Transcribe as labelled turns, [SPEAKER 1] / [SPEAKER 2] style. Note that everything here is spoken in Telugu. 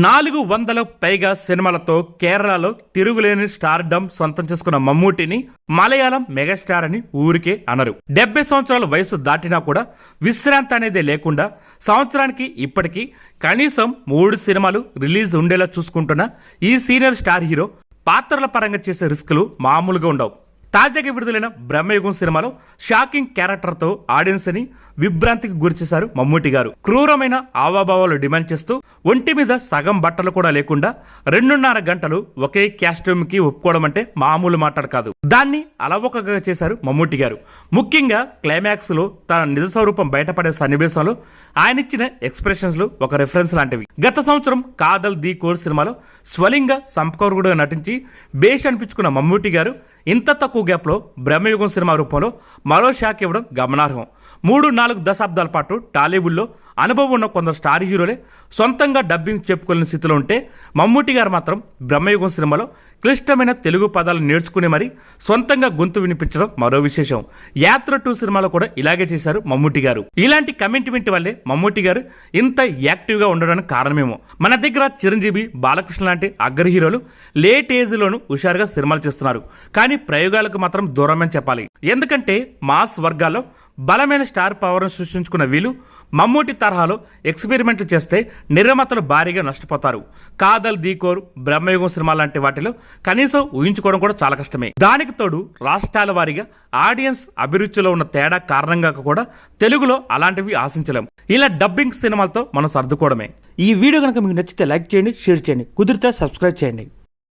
[SPEAKER 1] నాలుగు వందల పైగా సినిమాలతో కేరళలో తిరుగులేని స్టార్డమ్ సొంతం చేసుకున్న మమ్మూటిని మలయాళం మెగాస్టార్ అని ఊరికే అనరు. డెబ్బై సంవత్సరాల వయసు దాటినా కూడా విశ్రాంతి అనేది లేకుండా సంవత్సరానికి ఇప్పటికీ కనీసం మూడు సినిమాలు రిలీజ్ ఉండేలా చూసుకుంటున్న ఈ సీనియర్ స్టార్ హీరో పాత్రల పరంగా చేసే రిస్కులు మామూలుగా ఉండవు. తాజాగా విడుదలైన బ్రహ్మయుగం సినిమాలో షాకింగ్ క్యారెక్టర్తో ఆడియన్స్ని విభ్రాంతికి గురిచేశారు మమ్మూటి గారు. క్రూరమైన ఆవాభావాలు డిమాండ్ చేస్తూ ఒంటి మీద సగం బట్టలు కూడా లేకుండా రెండున్నర గంటలు ఒకే క్యాస్ట్యూమ్కి ఒప్పుకోవడం అంటే మామూలు మాట్లాడు కాదు. దాన్ని అలవోకగా చేశారు మమ్మూటి గారు. ముఖ్యంగా క్లైమాక్స్లో తన నిజ స్వరూపం బయటపడే సన్నివేశంలో ఆయన ఇచ్చిన ఎక్స్ప్రెషన్స్లో ఒక రెఫరెన్స్ లాంటివి. గత సంవత్సరం కాదల్ ది కోర్ సినిమాలో స్వలింగ సంపకరుడుగా నటించి బేష్ అనిపించుకున్న మమ్మూటి గారు ఇంత తక్కువ గ్యాప్లో బ్రహ్మయుగం సినిమా రూపంలో మరో షాక్ ఇవ్వడం గమనార్హం. మూడు నాలుగు దశాబ్దాల పాటు టాలీవుడ్లో అనుభవం ఉన్న కొందరు స్టార్ హీరోలే సొంతంగా డబ్బింగ్ చెప్పుకోలేని స్థితిలో ఉంటే మమ్మూటి గారు మాత్రం బ్రహ్మయుగం సినిమాలో క్లిష్టమైన తెలుగు పదాలు నేర్చుకుని మరి సొంతంగా గొంతు వినిపించడం మరో విశేషం. యాత్ర టూ సినిమాలో కూడా ఇలాగే చేశారు మమ్మూటి గారు. ఇలాంటి కమిట్మెంట్ వల్లే మమ్మూటి గారు ఇంత యాక్టివ్గా ఉండడానికి కారణమేమో. మన దగ్గర చిరంజీవి బాలకృష్ణ లాంటి అగ్ర హీరోలు లేట్ ఏజ్లోనూ హుషారుగా సినిమాలు చేస్తున్నారు. కానీ ప్రయోగాలకు మాత్రం దూరమని చెప్పాలి. ఎందుకంటే మాస్ వర్గాల్లో బలమైన స్టార్ పవర్ను సృష్టించుకున్న వీళ్ళు మమ్మూటి తరహాలో ఎక్స్పెరిమెంట్లు చేస్తే నిర్మాతలు భారీగా నష్టపోతారు. కాదల్ దీకోర్ బ్రహ్మయుగం సినిమా లాంటి వాటిలో కనీసం ఊహించుకోవడం కూడా చాలా కష్టమే. దానికి తోడు రాష్ట్రాల వారీగా ఆడియన్స్ అభిరుచిలో ఉన్న తేడా కారణంగా కూడా తెలుగులో అలాంటివి ఆశించలేం. ఇలా డబ్బింగ్ సినిమాలతో మనం సర్దుకోవడమే. ఈ వీడియో కనుక మీకు నచ్చితే లైక్ చేయండి షేర్ చేయండి కుదిరితే సబ్స్క్రైబ్ చేయండి.